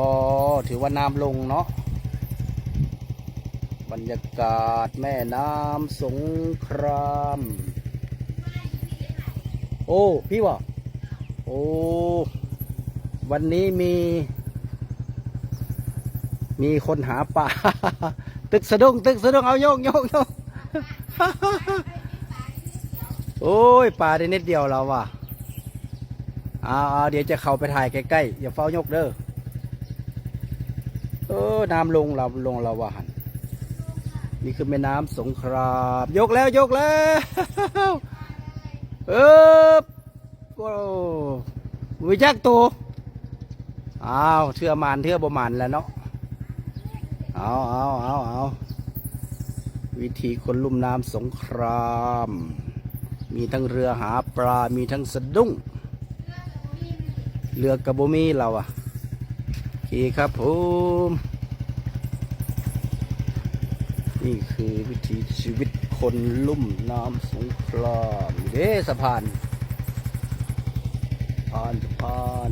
อ๋อถือว่าน้ำลงเนาะบรรยากาศแม่น้ำสงคราม โอ้ พี่วะโอ้ วันนี้มี มีคนหาปลาตึกสะดุ้งตึกสะดุ้งเอาโยกโยกโยกโอ้ยปลาได้นิดเดียวแล้วว่ะอาเอาเดี๋ยวจะเข้าไปถ่ายใกล้ๆอย่าเฝ้ายกเด้อ ออน้ำลงเราลงเราว่าหันนี่คือแม่น้ำสงครามยกแล้วยกแล้วเออโอ้วิจักตัวอ้าวเทือมานเทือบมันแล้วเนาะเอาเอาเอาเอาวิธีคนลุ่มน้ำสงคราม มีทั้งเรือหาปลา มีทั้งสะดุ้ง เรือกระบมีเราอะ เคครับผม นี่คือวิถีชีวิตคนลุ่มน้ำสงครามเด้สะพานสะพานสะพาน